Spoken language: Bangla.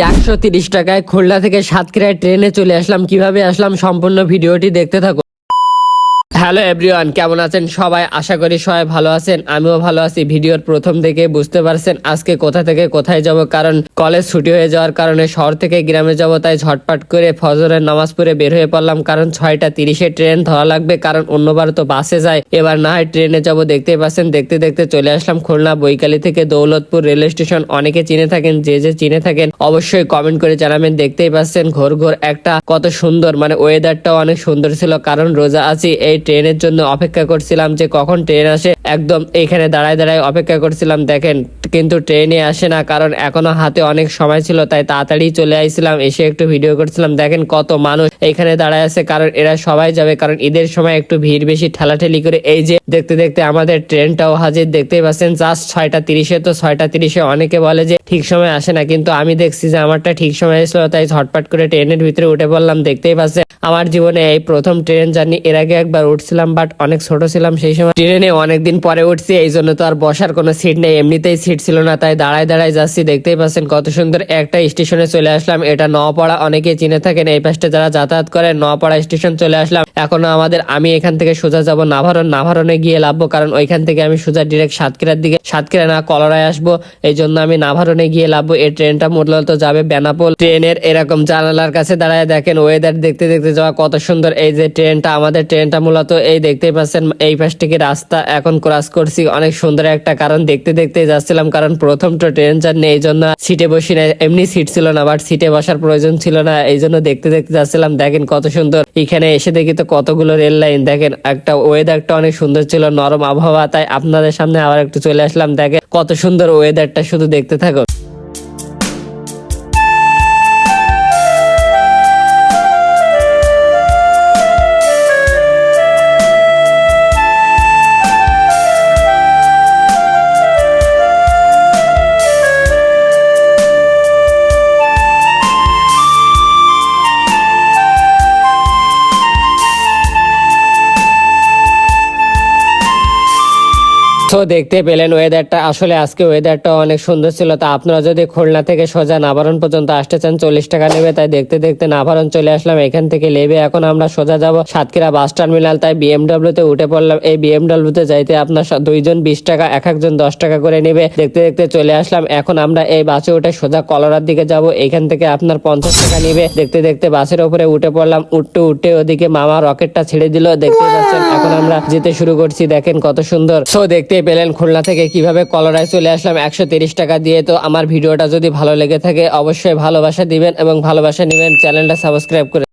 একশো টাকায় খুলনা থেকে সাতক্ষীরায় ট্রেনে চলে আসলাম। কীভাবে আসলাম সম্পূর্ণ ভিডিওটি দেখতে থাকো হ্যালো এভরিওয়ান, কেমন আছেন? সবাই আশা করি সবাই ভালো আছেন। আমিও ভালো আছি। ভিডিওর প্রথম থেকে বুঝতে পারছেন আজকে কোথা থেকে কোথায় যাব, কারণ কলেজ ছুটি হয়ে যাওয়ার কারণে শহর থেকে গ্রামে যাব, তাই ঝটপট করে ফজরের নামাজ পড়ে বের হয়ে পড়লাম, কারণ ছয়টা তিরিশে ট্রেন ধরা লাগবে, কারণ অন্যবার তো বাসে যায়। এবার না হয় ট্রেনে যাব, দেখতেই পাচ্ছেন, দেখতে দেখতে চলে আসলাম খুলনা, বৈকালী থেকে দৌলতপুর রেল স্টেশন। অনেকে চিনে থাকেন, যে যে চিনে থাকেন, অবশ্যই কমেন্ট করে জানাবেন। দেখতেই পাচ্ছেন, ঘোর ঘোর একটা কত সুন্দর মানে ওয়েদারটাও অনেক সুন্দর ছিল, কারণ রোজা আছি, এই ট্রেনের জন্য অপেক্ষা করছিলাম যে কখন ট্রেন আসে, একদম এখানে দাঁড়ায় দাঁড়ায় অপেক্ষা করছিলাম, দেখেন কিন্তু ট্রেনে আসে না, কারণ এখনও হাতে অনেক সময় ছিল, তাই তাড়াতাড়ি চলে আইছিলাম, এসে একটু ভিডিও করছিলাম। দেখেন কত মানুষ এখানে দাঁড়ায় আছে, কারণ এরা সবাই যাবে, কারণ ঈদের সময় একটু ভিড় বেশি, ঠেলাঠেলি করে। এই যে দেখতে দেখতে আমাদের ট্রেনটাও হাজির, দেখতেই পাচ্ছেন জাস্ট ছয়টা তিরিশে, তো ছয়টা তিরিশে অনেকে বলে যে ঠিক সময় আসে না, কিন্তু আমি দেখছি যে আমারটা ঠিক সময় এসেছিল, তাই ঝটপট করে ট্রেনের ভিতরে উঠে পড়লাম, দেখতেই পাচ্ছেন। আমার জীবনে এই প্রথম ট্রেন জার্নি, এর আগে একবার উঠছিলাম বাট অনেক ছোট ছিলাম সেই সময়। ট্রেনে অনেকদিন পরে উঠছি এই জন্য তো আর বসার কোনো সিট নেই, এমনিতেই সিট ছিল না, তাই দাঁড়ায় দাঁড়ায় যাচ্ছি। দেখতেই পাচ্ছেন কত সুন্দর একটা স্টেশনে চলে আসলাম। এটা নপাড়া অনেকে চিনে থাকেন এই পাশটা যারা যাতায়াত করে নপাড়া স্টেশন চলে আসলাম। এখনও আমাদের, আমি এখান থেকে সোজা যাব নাভারন নাভারনে গিয়ে লাভবো, কারণ ওইখান থেকে আমি সোজা ডিরেক্ট সাতক্ষীরার দিকে, সাতক্ষীরা না, কলরায় আসব। এই জন্য আমি নাভারণে গিয়ে লাভবো। এই ট্রেনটা মূলত যাবে বেনাপোল। ট্রেনের এরকম জানালার কাছে দাঁড়ায় দেখেন ওয়েদার দেখতে দেখতে যাওয়া কত সুন্দর। এই যে ট্রেনটা, আমাদের ট্রেনটা মূলত এই দেখতেই পাচ্ছেন, এই পাশ থেকে রাস্তা এখন ক্রস করছি। অনেক সুন্দর একটা কারণ, দেখতে দেখতে যাচ্ছিলাম কারণ প্রথম তো ট্রেন জার্নি, এই জন্য সিটে বসি না এমনি সিট ছিল না বাট সিটে বসার প্রয়োজন ছিল না, এই জন্য দেখতে দেখতে যাচ্ছিলাম, দেখেন কত সুন্দর। এখানে এসে দেখি তো কতগুলো রেল লাইন, দেখেন একটা ওয়েদারটা অনেক সুন্দর ছিল, নরম আবহাওয়া, তাই আপনাদের সামনে আবার একটু চলে আসলাম, দেখেন কত সুন্দর ওয়েদারটা শুধু দেখতে থাকো তো দেখতে পেলেন ওয়েদারটা আসলে আজকে ওয়েদারটা অনেক সুন্দর ছিল। তা আপনারা যদি খুলনা থেকে সোজা নাভারণ পর্যন্ত আসতে চান, চল্লিশ টাকা নেবে, তাই দেখতে দেখতে নাভারণ চলে আসলাম। এখান থেকে লেবে এখন আমরা সোজা যাব সাতক্ষীরা বাস টার্মিনাল। তাই বিএমডব্লিউ তে উঠে পড়লাম। এই বিএমডব্লিউ তে যাইতে আপনার সা- দুইজন বিশ টাকা, এক একজন দশ টাকা করে নেবে। দেখতে দেখতে চলে আসলাম। এখন আমরা এই বাসে উঠে সোজা কলরার দিকে যাব। এখান থেকে আপনার পঞ্চাশ টাকা নেবে। দেখতে দেখতে বাসের উপরে উঠে পড়লাম। উঠতে উঠতে ওদিকে মামা রকেটটা ছেড়ে দিল। দেখতে পাচ্ছেন, এখন আমরা যেতে শুরু করছি। দেখেন কত সুন্দর। সো দেখতেই পেলেন খুলনা থেকে কীভাবে কলরায় চলে আসলাম একশো টাকা দিয়ে, তো আমার ভিডিওটা যদি ভালো লেগে থাকে, অবশ্যই ভালোবাসা দিবেন এবং ভালোবাসা নেবেন। চ্যানেলটা সাবস্ক্রাইব করে